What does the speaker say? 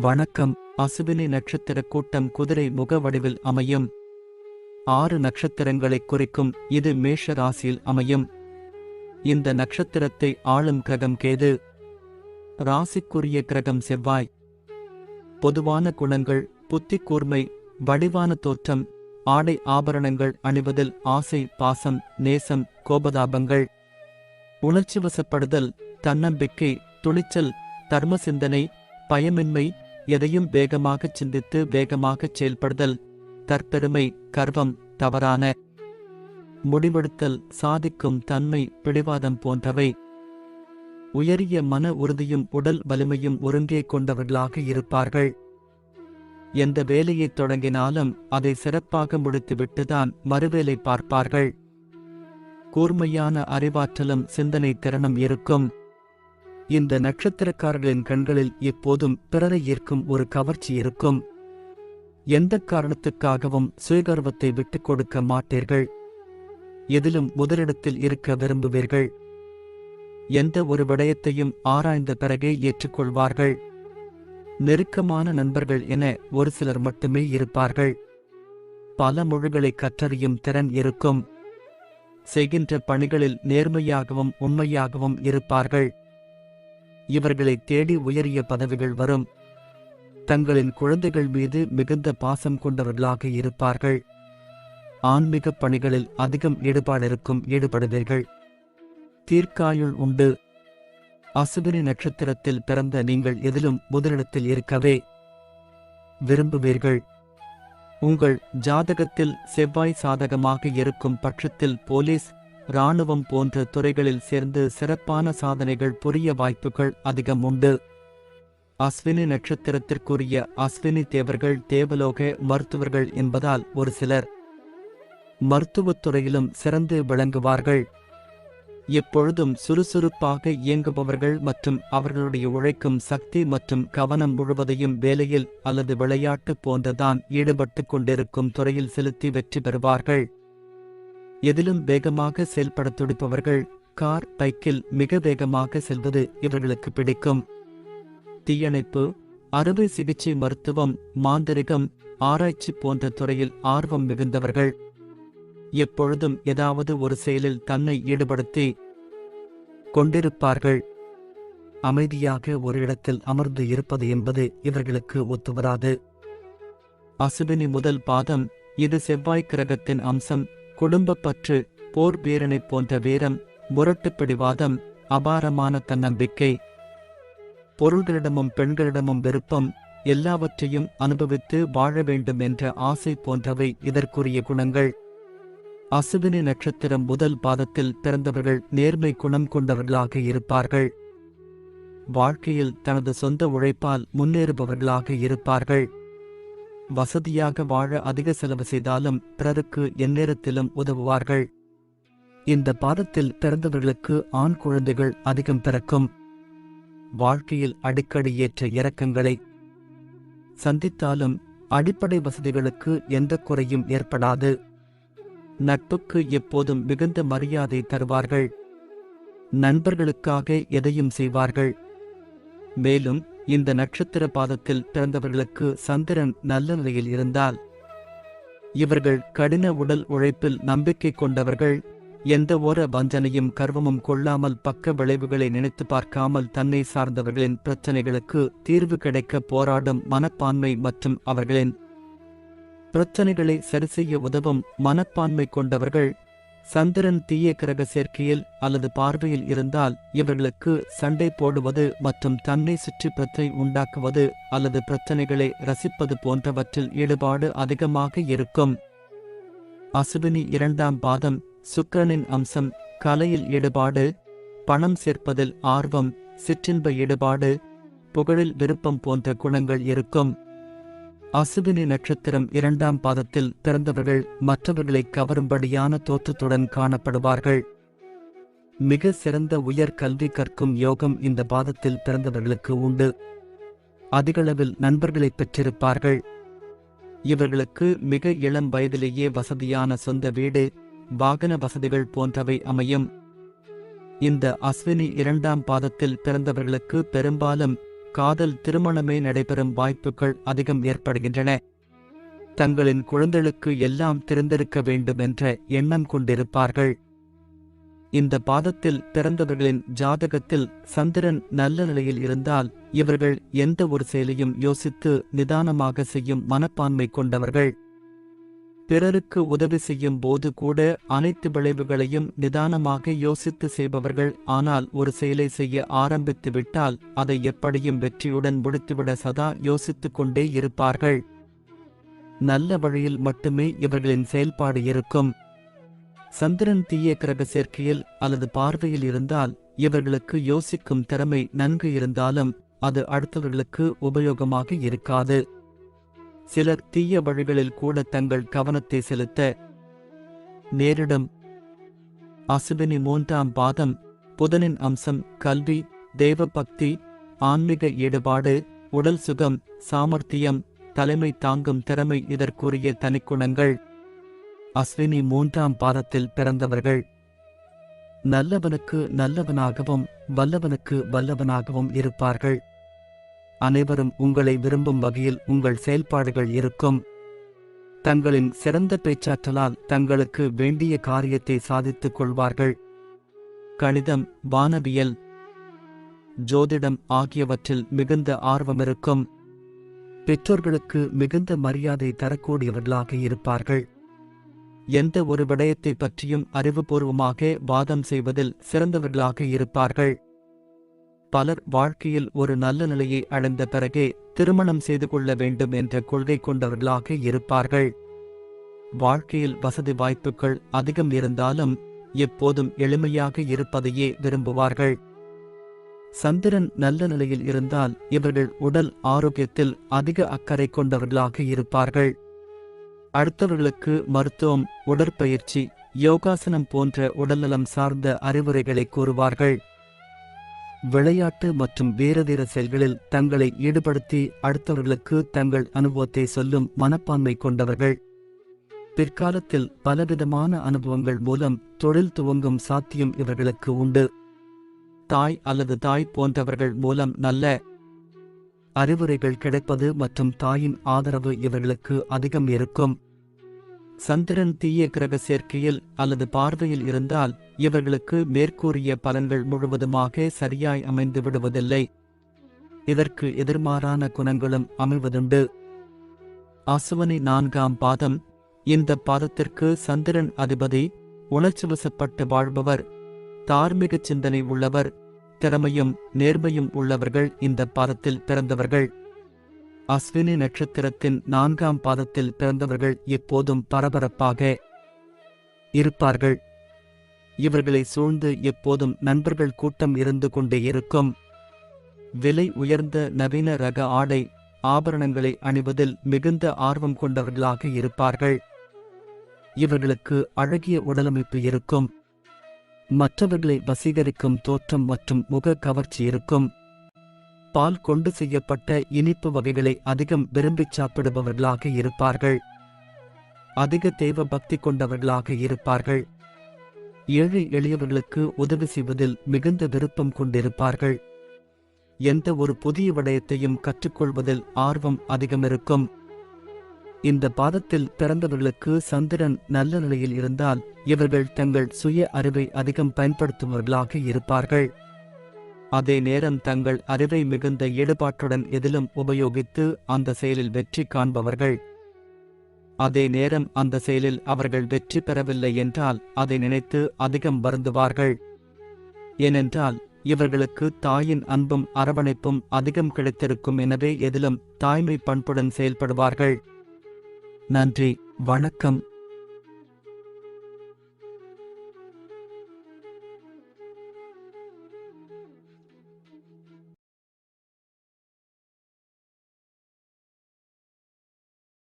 வணக்கம். அசுவினி நட்சத்திர கூட்டம் குதிரை முக வடிவில் அமையும். ஆறு நட்சத்திரங்களைக் குறிக்கும் இது மேஷ ராசியில் அமையும். இந்த நட்சத்திரத்தை ஆளும் கிரகம் கேது. ராசிக்குரிய கிரகம் செவ்வாய். பொதுவான குணங்கள் புத்தி கூர்மை வடிவான தோற்றம் ஆடை ஆபரணங்கள் அணிவதில் ஆசை பாசம் நேசம் கோபதாபங்கள். உணர்ச்சி வசப்படுதல் தன்னம்பிக்கை துணிச்சல் தர்ம சிந்தனை பயமின்மை எதையும் வேகமாகச் சிந்தித்து வேகமாகச் செயல்படுதல் தற்பெருமை கர்வம் தவறான முடிவெடுத்தல் சாதிக்கும் தன்மை பிடிவாதம் போன்றவை. உயரிய மன உறுதியும் உடல் வலிமையும் ஒருங்கே கொண்டவர்களாக இருப்பார்கள். எந்த வேலையைத் தொடங்கினாலும் அதை சிறப்பாக முடித்துவிட்டுதான் மறுவேலை பார்ப்பார்கள். கூர்மையான அறிவாற்றலும் சிந்தனை திறனும் இருக்கும். இந்த நட்சத்திரக்காரர்களின் கண்களில் எப்போதும் பிறரை ஈர்க்கும் ஒரு கவர்ச்சி இருக்கும். எந்த காரணத்துக்காகவும் சுயகர்வத்தை விட்டுக் கொடுக்க மாட்டீர்கள். எதிலும் முதலிடத்தில் இருக்க விரும்புவீர்கள். எந்த ஒரு விடயத்தையும் ஆராய்ந்த பிறகே ஏற்றுக்கொள்வார்கள். நெருக்கமான நண்பர்கள் என ஒரு சிலர் மட்டுமே இருப்பார்கள். பல மொழிகளை கற்றறியும் திறன் இருக்கும். செய்கின்ற பணிகளில் நேர்மையாகவும் உண்மையாகவும் இருப்பார்கள். இவர்களை தேடி உயரிய பதவிகள் வரும். தங்களின் குழந்தைகள் மீது மிகுந்த பாசம் கொண்டவர்களாக இருப்பார்கள். ஆன்மீக பணிகளில் அதிகம் ஈடுபாடிருக்கும் ஈடுபடுவீர்கள். தீர்க்காயுள் உண்டு. அசுவினி நட்சத்திரத்தில் பிறந்த நீங்கள் எதிலும் முதலிடத்தில் இருக்கவே விரும்புவீர்கள். உங்கள் ஜாதகத்தில் செவ்வாய் சாதகமாக இருக்கும் பட்சத்தில் போலீஸ் இராணுவம் போன்ற துறைகளில் சேர்ந்து சிறப்பான சாதனைகள் புரிய வாய்ப்புகள் அதிகம் உண்டு. அஸ்வினி நட்சத்திரத்திற்குரிய அஸ்வினி தேவர்கள் தேவலோக மருத்துவர்கள் என்பதால் ஒரு சிலர் மருத்துவத் துறையிலும் சிறந்து விளங்குவார்கள். எப்பொழுதும் சுறுசுறுப்பாக இயங்குபவர்கள் மற்றும் அவர்களுடைய உழைக்கும் சக்தி மற்றும் கவனம் முழுவதையும் வேலையில் அல்லது விளையாட்டு போன்றதான் ஈடுபட்டுக் கொண்டிருக்கும் துறையில் செலுத்தி வெற்றி பெறுவார்கள். எதிலும் வேகமாக செயல்பட துடிப்பவர்கள் கார் பைக்கில் மிக வேகமாக செல்வது இவர்களுக்கு பிடிக்கும். தீயணைப்பு அறுவை சிகிச்சை மருத்துவம் மாந்திரிகம் ஆராய்ச்சி போன்ற துறையில் ஆர்வம் மிகுந்தவர்கள். எப்பொழுதும் ஏதாவது ஒரு செயலில் தன்னை ஈடுபடுத்தி கொண்டிருப்பார்கள். அமைதியாக ஒரு இடத்தில் அமர்ந்து இருப்பது என்பது இவர்களுக்கு ஒத்துவராது. அசுவினி முதல் பாதம் இது செவ்வாய் கிரகத்தின் அம்சம் குடும்பப் பற்று போர் வீரனை போன்ற வீரம் முரட்டுப்பிடிவாதம் அபாரமான தன்னம்பிக்கை. பொருள்களிடமும் பெண்களிடமும் விருப்பம் எல்லாவற்றையும் அனுபவித்து வாழ வேண்டும் என்ற ஆசை போன்றவை இதற்குரிய குணங்கள். அசுவினி நட்சத்திரம் முதல் பாதத்தில் பிறந்தவர்கள் நேர்மை குணம் கொண்டவர்களாக இருப்பார்கள். வாழ்க்கையில் தனது சொந்த உழைப்பால் முன்னேறுபவர்களாக இருப்பார்கள். வசதியாக வாழ அதிக செலவு செய்தாலும் பிறருக்கு எந்நேரத்திலும் உதவுவார்கள். இந்த பாதத்தில் பிறந்தவர்களுக்கு ஆண் குழந்தைகள் அதிகம் பிறக்கும். வாழ்க்கையில் அடிக்கடி ஏற்ற இறக்கங்களை சந்தித்தாலும் அடிப்படை வசதிகளுக்கு எந்த குறையும் ஏற்படாது. நட்புக்கு எப்போதும் மிகுந்த மரியாதை தருவார்கள். நண்பர்களுக்காக எதையும் செய்வார்கள். மேலும் இந்த நட்சத்திர பாதத்தில் பிறந்தவர்களுக்கு சந்திரன் நல்ல நிலையில் இருந்தால் இவர்கள் கடின உடல் உழைப்பில் நம்பிக்கை கொண்டவர்கள் எந்த ஓர வஞ்சனையும் கர்வமும் கொள்ளாமல் பக்க விளைவுகளை நினைத்து பார்க்காமல் தன்னை சார்ந்தவர்களின் பிரச்சனைகளுக்கு தீர்வு கிடைக்க போராடும் மனப்பான்மை மற்றும் அவர்களின் பிரச்சனைகளை சரிசெய்ய உதவும் மனப்பான்மை கொண்டவர்கள் சந்திரன் தீய கிரக சேர்க்கையில் அல்லது பார்வையில் இருந்தால் இவர்களுக்கு சண்டை போடுவது மற்றும் தன்னை சுற்றி பிரச்சனை உண்டாக்குவது அல்லது பிரச்சனைகளை ரசிப்பது போன்றவற்றில் ஈடுபாடு அதிகமாக இருக்கும். அசுவினி இரண்டாம் பாதம் சுக்கிரனின் அம்சம் கலையில் ஈடுபாடு பணம் சேர்ப்பதில் ஆர்வம் சிற்றின்ப ஈடுபாடு புகழில் விருப்பம் போன்ற குணங்கள் இருக்கும். அசுவினி நட்சத்திரம் இரண்டாம் பாதத்தில் பிறந்தவர்கள் மற்றவர்களை கவரும்படியான தோற்றத்துடன் காணப்படுவார்கள். மிக சிறந்த உயர் கல்வி கற்கும் யோகம் இந்த பாதத்தில் பிறந்தவர்களுக்கு உண்டு. அதிகளவில் நண்பர்களை பெற்றிருப்பார்கள். இவர்களுக்கு மிக இளம் வயதிலேயே வசதியான சொந்த வீடு வாகன வசதிகள் போன்றவை அமையும். இந்த அஸ்வினி இரண்டாம் பாதத்தில் பிறந்தவர்களுக்கு பெரும்பாலும் காதல் திருமணமே நடைபெறும் வாய்ப்புகள் அதிகம் ஏற்படுகின்றன. தங்களின் குழந்தைகளுக்கு எல்லாம் தெரிந்திருக்க வேண்டும் என்ற எண்ணம் கொண்டிருப்பார்கள். இந்த பாதத்தில் பிறந்தவர்களின் ஜாதகத்தில் சந்திரன் நல்ல நிலையில் இருந்தால் இவர்கள் எந்த ஒரு செயலையும் யோசித்து நிதானமாக செய்யும் மனப்பான்மை கொண்டவர்கள். பிறருக்கு உதவி செய்யும் போது கூட அனைத்து விளைவுகளையும் நிதானமாக யோசித்து செய்பவர்கள் ஆனால் ஒரு செயலை செய்ய ஆரம்பித்து விட்டால் அதை எப்படியும் வெற்றியுடன் முடித்துவிட சதா யோசித்துக் கொண்டே இருப்பார்கள். நல்ல வழியில் மட்டுமே இவர்களின் செயல்பாடு இருக்கும். சந்திரன் தீய கிரக சேர்க்கையில் அல்லது பார்வையில் இருந்தால் இவர்களுக்கு யோசிக்கும் திறமை நன்கு இருந்தாலும் அது அடுத்தவர்களுக்கு உபயோகமாக இருக்காது. சிலர் தீய வழிகளில் கூட தங்கள் கவனத்தை செலுத்த நேரிடும். அசுவினி மூன்றாம் பாதம் புதனின் அம்சம் கல்வி தேவபக்தி ஆன்மீக ஈடுபாடு உடல் சுகம் சாமர்த்தியம் தலைமை தாங்கும் திறமை இதற்குரிய தனிக்குணங்கள். அஸ்வினி மூன்றாம் பாதத்தில் பிறந்தவர்கள். நல்லவனுக்கு நல்லவனாகவும் வல்லவனுக்கு வல்லவனாகவும் இருப்பார்கள். அனைவரும் உங்களை விரும்பும் வகையில் உங்கள் செயல்பாடுகள் இருக்கும். தங்களின் சிறந்த பேச்சாற்றலால் தங்களுக்கு வேண்டிய காரியத்தை சாதித்துக் கொள்வார்கள். கணிதம் வானவியல் ஜோதிடம் ஆகியவற்றில் மிகுந்த ஆர்வமிருக்கும் பெற்றோர்களுக்கு மிகுந்த மரியாதை தரக்கூடியவர்களாக இருப்பார்கள். எந்த ஒரு விடயத்தை பற்றியும் அறிவுபூர்வமாக வாதம் செய்வதில் சிறந்தவர்களாக இருப்பார்கள். பலர் வாழ்க்கையில் ஒரு நல்ல நிலையை அடைந்த பிறகே திருமணம் செய்து கொள்ள வேண்டும் என்ற கொள்கை கொண்டவர்களாக இருப்பார்கள். வாழ்க்கையில் வசதி வாய்ப்புகள் அதிகம் இருந்தாலும் எப்போதும் எளிமையாக இருப்பதையே விரும்புவார்கள். சந்திரன் நல்ல நிலையில் இருந்தால் இவர்கள் உடல் ஆரோக்கியத்தில் அதிக அக்கறை கொண்டவர்களாக இருப்பார்கள். அடுத்தவர்களுக்கு மருத்துவம் உடற்பயிற்சி யோகாசனம் போன்ற உடல்நலம் சார்ந்த அறிவுரைகளை கூறுவார்கள். விளையாட்டு மற்றும் வீரதீர செயல்களில் தங்களை ஈடுபடுத்தி அடுத்தவர்களுக்கு தங்கள் அனுபவத்தை சொல்லும் மனப்பான்மை கொண்டவர்கள். பிற்காலத்தில் பலவிதமான அனுபவங்கள் மூலம் தொழில் துவங்கும் சாத்தியம் இவர்களுக்கு உண்டு. தாய் அல்லது தாய் போன்றவர்கள் மூலம் நல்ல அறிவுரைகள் கிடைப்பது மற்றும் தாயின் ஆதரவு இவர்களுக்கு அதிகம் இருக்கும். சந்திரன் தீய கிரக சேர்க்கையில் அல்லது பார்வையில் இருந்தால் இவர்களுக்கு மேற்கூறிய பலன்கள் முழுவதுமாக சரியாய் அமைந்து விடுவதில்லை. இதற்கு எதிர்மாறான குணங்களும் அமைவதுண்டு. அசுவனை நான்காம் பாதம். இந்த பாதத்திற்கு சந்திரன் அதிபதி உணர்ச்சிவசப்பட்டு வாழ்பவர் தார்மீக சிந்தனை உள்ளவர் திறமையும் நேர்மையும் உள்ளவர்கள் இந்த பாதத்தில் பிறந்தவர்கள். அஸ்வினி நட்சத்திரத்தின் நான்காம் பாதத்தில் பிறந்தவர்கள் எப்போதும் பரபரப்பாக இருப்பார்கள். இவர்களை சூழ்ந்து எப்போதும் நண்பர்கள் கூட்டம் இருந்து கொண்டே இருக்கும். விலை உயர்ந்த நவீன ரக ஆடை ஆபரணங்களை அணிவதில் மிகுந்த ஆர்வம் கொண்டவர்களாக இருப்பார்கள். இவர்களுக்கு அழகிய உடலமைப்பு இருக்கும். மற்றவர்களை வசீகரிக்கும் தோற்றம் மற்றும் முக கவர்ச்சி இருக்கும். பால் கொண்டு செய்யப்பட்ட இனிப்பு வகைகளை அதிகம் விரும்பிச் சாப்பிடுபவர்களாக இருப்பார்கள். அதிக தெய்வ பக்தி கொண்டவர்களாக இருப்பார்கள். ஏழை எளியவர்களுக்கு உதவி செய்வதில் மிகுந்த விருப்பம் கொண்டிருப்பார்கள். எந்த ஒரு புதிய விடயத்தையும் கற்றுக்கொள்வதில் ஆர்வம் அதிகம் இருக்கும் இந்த பாதத்தில் பிறந்தவர்களுக்கு சந்திரன் நல்ல நிலையில் இருந்தால் இவர்கள் தங்கள் சுய அறிவை அதிகம் பயன்படுத்துபவர்களாக இருப்பார்கள். அதே நேரம் தங்கள் அறிவை மிகுந்த ஈடுபாட்டுடன் எதிலும் உபயோகித்து அந்த செயலில் வெற்றி காண்பவர்கள். அதே நேரம் அந்த செயலில் அவர்கள் வெற்றி பெறவில்லை என்றால் அதை நினைத்து அதிகம் வருந்துவார்கள். ஏனென்றால் இவர்களுக்கு தாயின் அன்பும் அரவணைப்பும் அதிகம் கிடைத்திருக்கும் எனவே எதிலும் தாய்மை பண்புடன் செயல்படுவார்கள். நன்றி வணக்கம்.